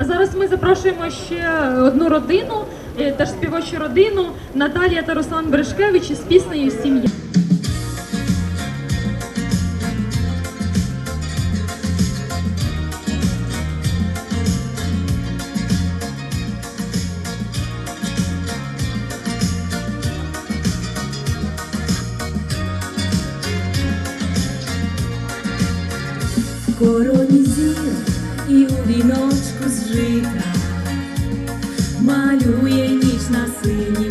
Зараз ми запрошуємо ще одну родину, е, теж співочу родину Наталія та Руслан Бережкевич із піснею Сім'я. короні зір і у віночку з жита. Малює ніч на синім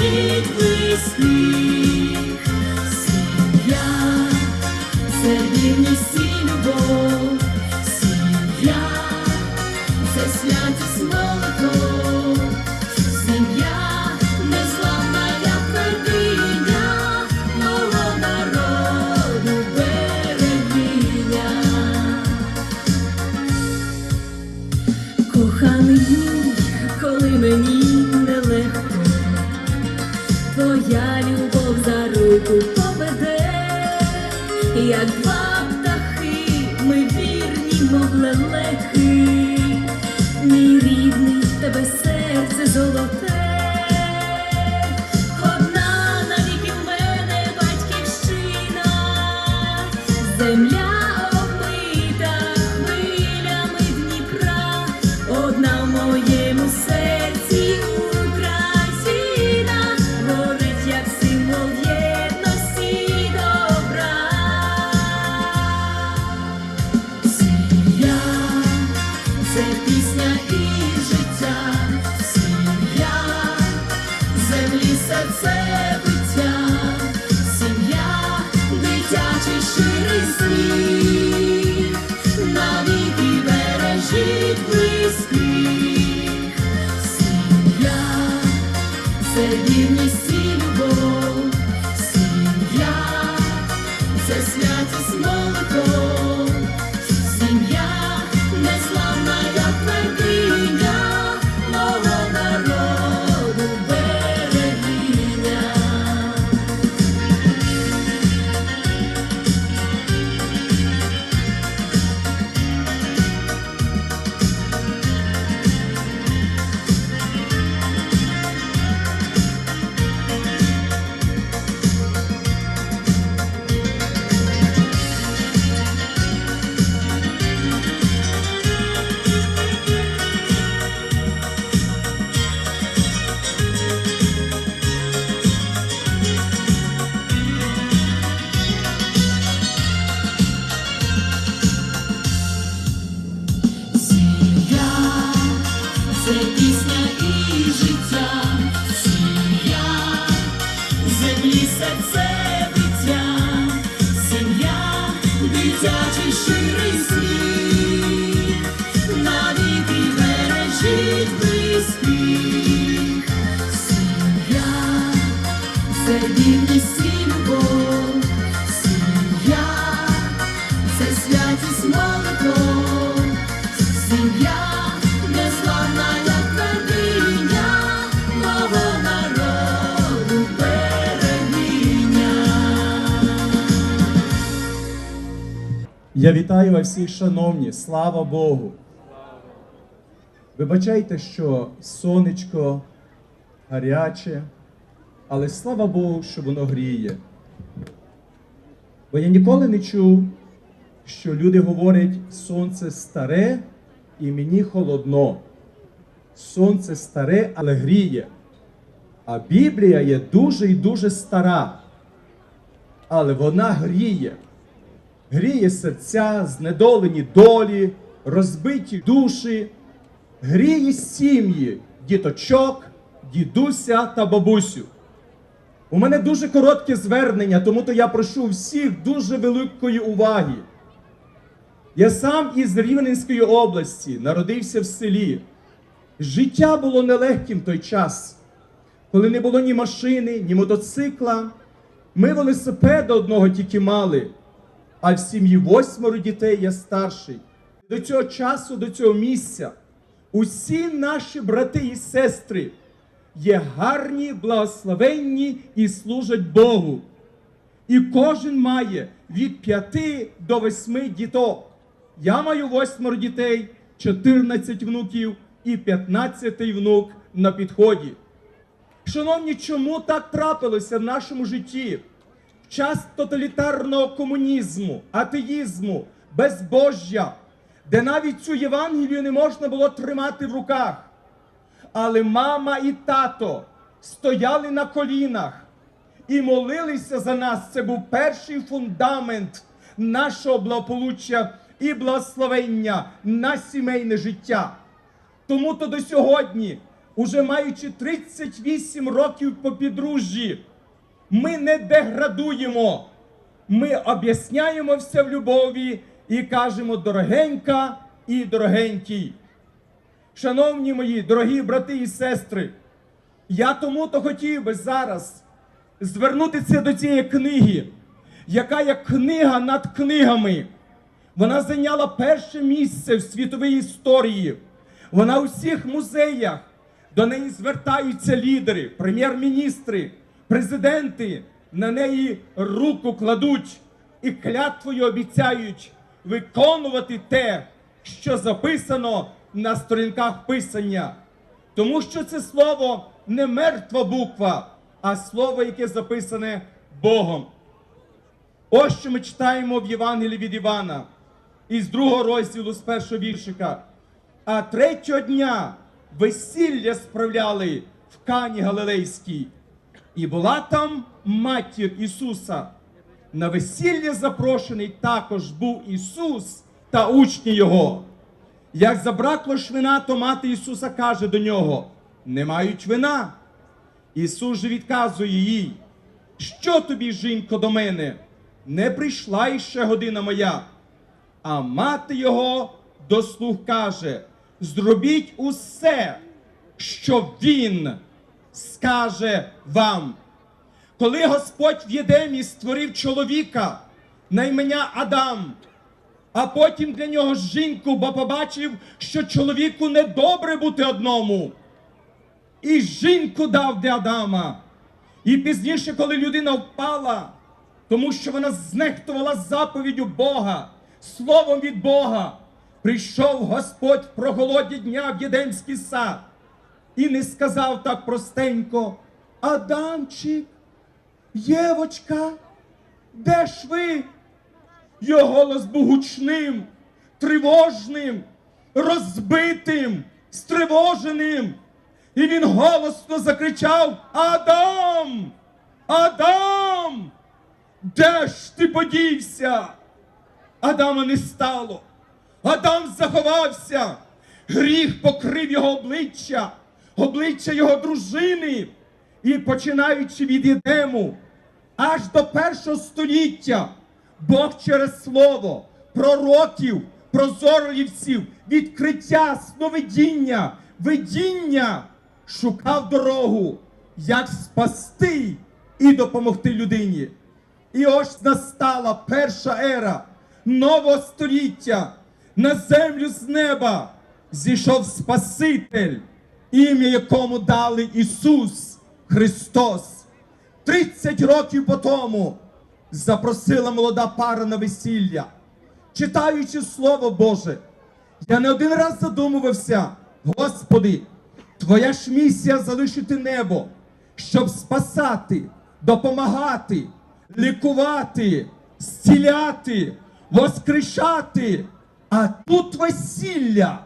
близьких. Сім'я, це вірність і любов, сім'я, це святість молитов, сім'я, незламна як твердиня. Мого народу берегиня. Коханий коли мені твоя любов за руку поведе, як два птахи, ми вірні, мов лелеки, мій рідний в тебе серце золоте, одна навіки в мене батьківщина, земля моєму серці це вірність і любов, сім'я, це святість молитов. Сім'я незламна, як твердиня мого народу берегиня. Я вітаю вас всіх, шановні, слава Богу. Вибачайте, що сонечко гаряче, але слава Богу, що воно гріє. Бо я ніколи не чув, що люди говорять, сонце старе і мені холодно. Сонце старе, але гріє. А Біблія є дуже і дуже стара, але вона гріє. гріє серця, знедолені долі, розбиті душі, гріє сім'ї, діточок, дідуся та бабусю. У мене дуже коротке звернення, тому то я прошу всіх дуже великої уваги. Я сам із Рівненської області народився в селі. Життя було нелегким той час, коли не було ні машини, ні мотоцикла. Ми велосипеда одного тільки мали, а в сім'ї восьмеро дітей я старший. До цього часу, до цього місця, усі наші брати і сестри є гарні, благословенні і служать Богу. І кожен має від п'яти до восьми діток. Я маю восьмеро дітей, 14 внуків і 15 внук на підході. Шановні, чому так трапилося в нашому житті? В час тоталітарного комунізму, атеїзму, безбожжя, де навіть цю Євангелію не можна було тримати в руках. Але мама і тато стояли на колінах і молилися за нас. Це був перший фундамент нашого благополуччя і благословення на сімейне життя. Тому то до сьогодні, уже маючи 38 років по підружжі, ми не деградуємо. Ми об'ясняємо все в любові і кажемо дорогенька і дорогенький. Шановні мої, дорогі брати і сестри, я тому то хотів би зараз звернутися до цієї книги, яка є книга над книгами. Вона зайняла перше місце в світовій історії. Вона у всіх музеях. До неї звертаються лідери, прем'єр-міністри, президенти. На неї руку кладуть і клятвою обіцяють виконувати те, що записано на сторінках писання. Тому що це слово не мертва буква, а слово, яке записане Богом. Ось що ми читаємо в Євангелії від Івана із другого розділу з першого віршика. А третього дня весілля справляли в Кані Галилейській. І була там матір Ісуса. На весілля запрошений також був Ісус та учні Його. Як забракло ж вина, то мати Ісуса каже до нього: не мають вина. Ісус же відказує їй, що тобі, жінко, до мене? Не прийшла іще година моя. А мати його до слуг каже: зробіть усе, що він скаже вам. Коли Господь в Єдемі створив чоловіка на ім'я Адам, а потім для нього жінку, бо побачив, що чоловіку недобре бути одному. І жінку дав для Адама. І пізніше, коли людина впала, тому що вона знехтувала заповіддю Бога, словом від Бога, прийшов Господь в проголоді дня в Єдемський сад і не сказав так простенько: Адамчик, Євочка, де ж ви? Його голос був гучним, тривожним, розбитим, стривоженим. І він голосно закричав: Адам! Адам! Де ж ти подівся? Адама не стало. Адам заховався. Гріх покрив його обличчя, обличчя його дружини. І починаючи від Єдему, аж до першого століття, Бог через слово, пророків, прозорливців, відкриття, сновидіння, видіння шукав дорогу, як спасти і допомогти людині. І ось настала перша ера нового століття. На землю з неба зійшов Спаситель, ім'я якому дали Ісус Христос. 30 років по тому запросила молода пара на весілля. Читаючи Слово Боже, я не один раз задумувався, Господи, Твоя ж місія залишити небо, щоб спасати, допомагати, лікувати, зціляти, воскрешати. А тут весілля.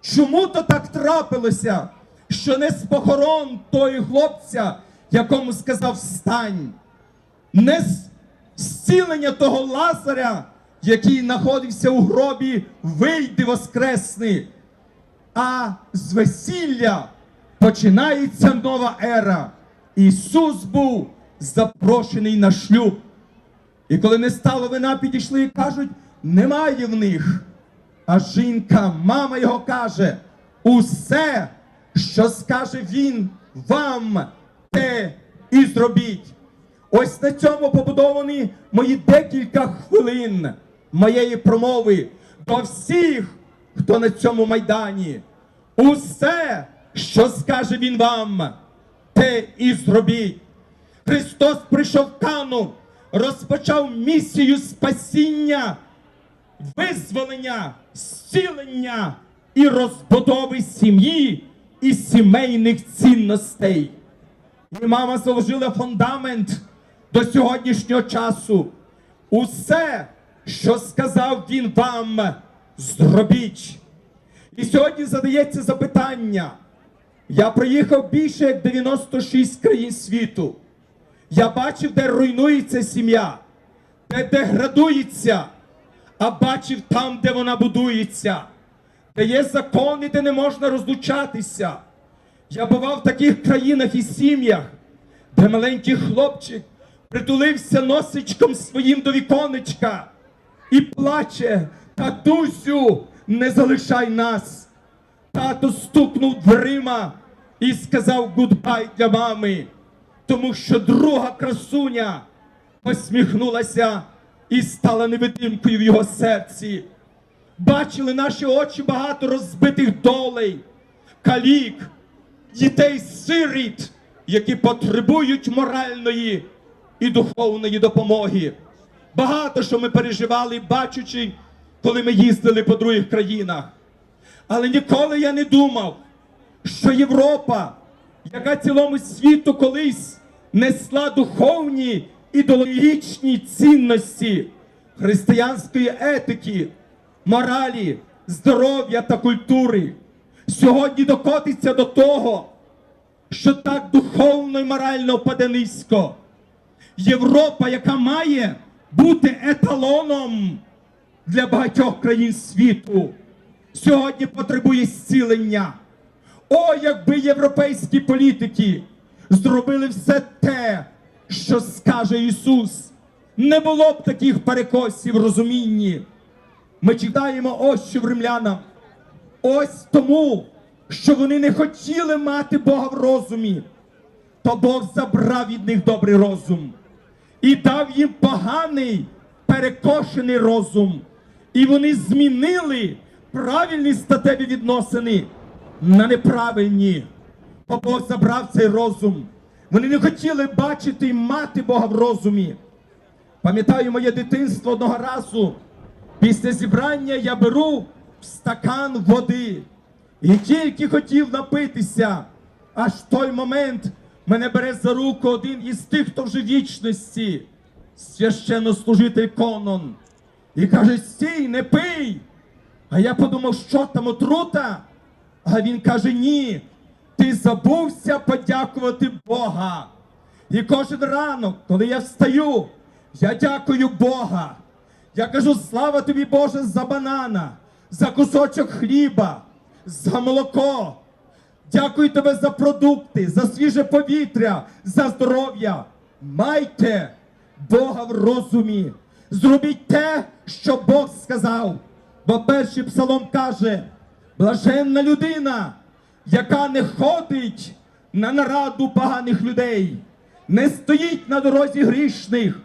Чому то так трапилося, що не з похорон той хлопця, якому сказав встань, не з зцілення того Лазаря, який знаходився у гробі, вийди воскресни. А з весілля починається нова ера. Ісус був запрошений на шлюб. І коли не стало вина, підійшли і кажуть, немає в них. А жінка, мама його каже: усе, що скаже він вам, те і зробіть. Ось на цьому побудовані мої декілька хвилин моєї промови до всіх, хто на цьому майдані. Усе, що скаже він вам, те і зробіть. Христос прийшов в Кану, розпочав місію спасіння, визволення, зцілення і розбудови сім'ї і сімейних цінностей. І мама заложила фундамент до сьогоднішнього часу. Усе, що сказав він вам, зробіть. І сьогодні задається запитання. Я проїхав більше як 96 країн світу. Я бачив, де руйнується сім'я, де деградується, а бачив там, де вона будується, де є закони, де не можна розлучатися. Я бував в таких країнах і сім'ях, де маленький хлопчик притулився носичком своїм до віконечка і плаче: Татусю, не залишай нас. Тато стукнув дверима і сказав гудбай для мами, тому що друга красуня посміхнулася і стала невидимкою в його серці. Бачили наші очі багато розбитих долей, калік, дітей сиріт, які потребують моральної і духовної допомоги. Багато що ми переживали, бачучи, коли ми їздили по других країнах. Але ніколи я не думав, що Європа, яка цілому світу колись несла духовні ідеологічні цінності християнської етики, моралі, здоров'я та культури, сьогодні докотиться до того, що так духовно і морально впаде низько. Європа, яка має бути еталоном для багатьох країн світу, сьогодні потребує зцілення. О, якби європейські політики зробили все те, що скаже Ісус, не було б таких перекосів розумінні. Ми читаємо ось що в римлянам. Ось тому, що вони не хотіли мати Бога в розумі, то Бог забрав від них добрий розум і дав їм поганий перекошений розум. І вони змінили правильні статеві відносини на неправильні. Бо Бог забрав цей розум. Вони не хотіли бачити і мати Бога в розумі. Пам'ятаю моє дитинство одного разу. Після зібрання я беру стакан води і тільки хотів напитися. Аж в той момент мене бере за руку один із тих, хто вже вічності, священнослужитель Конон. І каже: стій, не пий. А я подумав, що там отрута? А він каже: ні, ти забувся подякувати Бога. І кожен ранок, коли я встаю, я дякую Бога. Я кажу, слава тобі, Боже, за банана, за кусочок хліба, за молоко. Дякую тебе за продукти, за свіже повітря, за здоров'я. Майте Бога в розумі. Зробіть те, що Бог сказав. Бо перший псалом каже: блаженна людина, яка не ходить на нараду поганих людей, не стоїть на дорозі грішних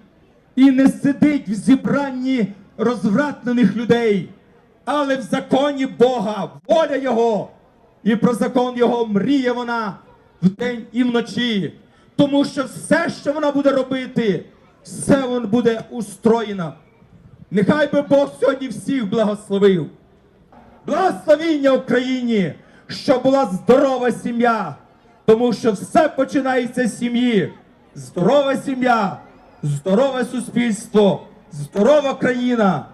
і не сидить в зібранні розвратнених людей, але в законі Бога, воля Його, і про закон Його мріє вона вдень і вночі. Тому що все, що вона буде робити, все воно буде устроєно. Нехай би Бог сьогодні всіх благословив. Благословіння Україні, щоб була здорова сім'я, тому що все починається з сім'ї. Здорова сім'я, здорове суспільство, здорова країна